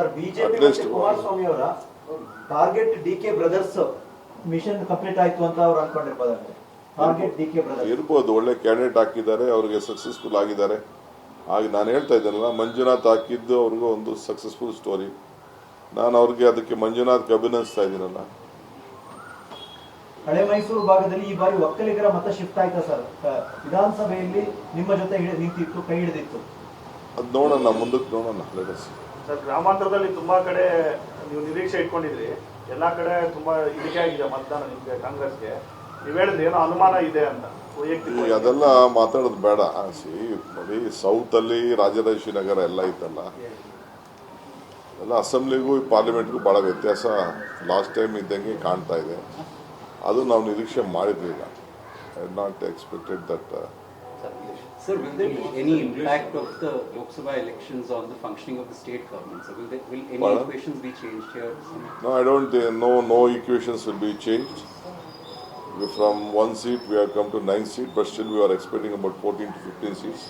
Sir BJP ಮತ್ತು ಕುಮಾರಸ್ವಾಮಿ ಅವರ target D K brothers mission complete ಆಯ್ತು ಅಂತ ಅವ್ರು ಅನ್ಕೊಂಡಿರ್ಬೋದಂತೆ ಟಾರ್ಗೆಟ್ ಡಿ ಕೆ ಬ್ರದರ್ಸ್ ಇರ್ಬೋದು ಒಳ್ಳೆ ಕ್ಯಾಂಡಿಡೇಟ್ ಹಾಕಿದ್ದಾರೆ ಅವ್ರಿಗೆ ಸಕ್ಸಸ್ಫುಲ್ ಆಗಿದ್ದಾರೆ. ಹಾಗೆ ನಾನು ಹೇಳ್ತಾ ಇದ್ದೇನಲ್ಲ ಮಂಜುನಾಥ್ ಹಾಕಿದ್ದು ಅವ್ರಿಗೂ ಒಂದು ಸಕ್ಸಸ್ಫುಲ್ ಸ್ಟೋರಿ ನಾನು ಅವ್ರಿಗೆ ಅದಕ್ಕೆ ಮಂಜುನಾಥ್ ಅಭಿನಂದಿಸ್ತಾ ಇದ್ದೀನಲ್ಲ. ಹಳೆ ಮೈಸೂರು ಭಾಗದಲ್ಲಿ ಈ ಬಾರಿ ಒಕ್ಕಲಿಗರ ಮತ ಶಿಫ್ಟ್ ಆಯ್ತಾ ಸರ್ ವಿಧಾನಸಭೆಯಲ್ಲಿ ನಿಮ್ಮ ಜೊತೆ ನಿಂತಿತ್ತು ಕೈ ಹಿಡಿದಿತ್ತು. ಅದು ನೋಡೋಣ ಮುಂದಕ್ಕೆ ನೋಡೋಣ ಸರ್ ಗ್ರಾಮಾಂತರದಲ್ಲಿ ತುಂಬಾ ಕಡೆ ನೀವು ನಿರೀಕ್ಷೆ ಇಟ್ಕೊಂಡಿದ್ರಿ. ಎಲ್ಲಾ ಕಡೆ ತುಂಬಾ ಇಳಿಕೆ ಆಗಿದೆ ಮತದಾನ ನಿಮ್ಗೆ ಕಾಂಗ್ರೆಸ್ಗೆ. ನೀವು ಹೇಳಿದ್ರೆ ಏನೋ ಅನುಮಾನ ಇದೆ ಅಂತ ವೈಯಕ್ತಿಕ ಅದೆಲ್ಲ ಮಾತಾಡೋದು ಬೇಡ. ಸಿ ನೋಡಿ ಸೌತಲ್ಲಿ ರಾಜರಾಜೇಶ್ವರಿ ನಗರ ಎಲ್ಲ ಇತ್ತಲ್ಲ ಎಲ್ಲ ಅಸೆಂಬ್ಲಿಗೂ ಪಾರ್ಲಿಮೆಂಟ್ಗೂ ಭಾಳ ವ್ಯತ್ಯಾಸ ಲಾಸ್ಟ್ ಟೈಮ್ ಇದ್ದಂಗೆ ಕಾಣ್ತಾ ಇದೆ. ಅದು ನಾವು ನಿರೀಕ್ಷೆ ಮಾಡಿರಲಿಲ್ಲ I not expected that Sir, will there be any impact of the Lok Sabha elections on the functioning of the state government? So will, there, will any Pardon? equations be changed here? No, I don't, uh, no, no equations will be changed. From one seat, we have come to nine seats, but still we are expecting about 14 to 15 seats.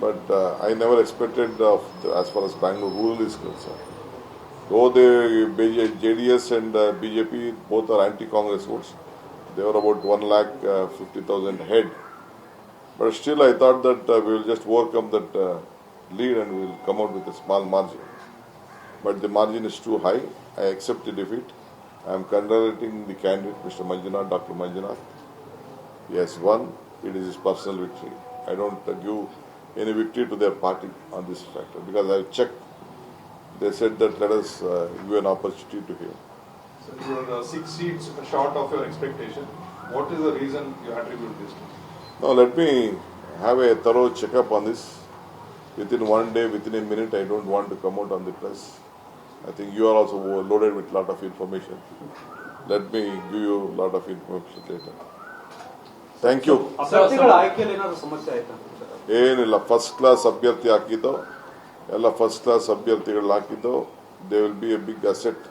But uh, I never expected as far as Bangalore rural is concerned. Though the JDS and uh, BJP both are anti-Congress votes, they were about one lakh uh, fifty thousand head. But still, I thought that uh, we will just overcome that uh, lead and we will come out with a small margin but the margin is too high. I accept the defeat. I am congratulating the candidate, Mr. Manjunath, Dr. Manjunath. He has won. It is his personal victory. I don't uh, give any victory to their party on this factor because I checked. They said that let us uh, give an opportunity to him. So you are uh, six seats short of your expectation. What is the reason you attribute this to? Now let me have a thorough checkup on this. Within one day, within a minute, I don't want to come out on the press. I think you are also loaded with lot of information. Let me give you a lot of information later. Thank you. ಏನಿಲ್ಲ first class ಅಭ್ಯರ್ಥಿ ಹಾಕಿದ್ದು ಎಲ್ಲ first class ಅಭ್ಯರ್ಥಿಗಳು ಹಾಕಿದ್ದು they will be a big asset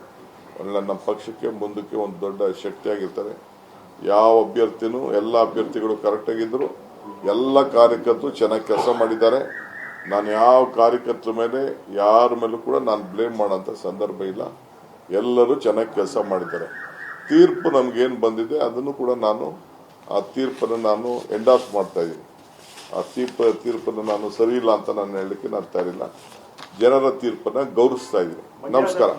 ಒಳ್ಳೆ ನಮ್ಮ ಪಕ್ಷಕ್ಕೆ ಮುಂದಕ್ಕೆ ಒಂದು ದೊಡ್ಡ ಶಕ್ತಿಯಾಗಿರ್ತಾರೆ ಯಾವ ಅಭ್ಯರ್ಥಿನೂ ಎಲ್ಲ ಅಭ್ಯರ್ಥಿಗಳು ಕರೆಕ್ಟಾಗಿದ್ದರು ಎಲ್ಲ ಕಾರ್ಯಕರ್ತರು ಚೆನ್ನಾಗಿ ಕೆಲಸ ಮಾಡಿದ್ದಾರೆ. ನಾನು ಯಾವ ಕಾರ್ಯಕರ್ತರ ಮೇಲೆ ಯಾರ ಮೇಲೂ ಕೂಡ ನಾನು ಬ್ಲೇಮ್ ಮಾಡೋಂಥ ಸಂದರ್ಭ ಇಲ್ಲ. ಎಲ್ಲರೂ ಚೆನ್ನಾಗಿ ಕೆಲಸ ಮಾಡಿದ್ದಾರೆ. ತೀರ್ಪು ನಮಗೇನು ಬಂದಿದೆ ಅದನ್ನು ಕೂಡ ನಾನು ಆ ತೀರ್ಪನ್ನು ನಾನು ಎಂಡಾಸ್ ಮಾಡ್ತಾ ಇದ್ದೀನಿ. ಆ ತೀರ್ಪ ತೀರ್ಪನ್ನು ನಾನು ಸರಿ ಇಲ್ಲ ಅಂತ ನಾನು ಹೇಳಲಿಕ್ಕೆ ನಾನು ತಯಾರಿಲ್ಲ. ಜನರ ತೀರ್ಪನ್ನು ಗೌರವಿಸ್ತಾ ಇದ್ದೀನಿ. ನಮಸ್ಕಾರ.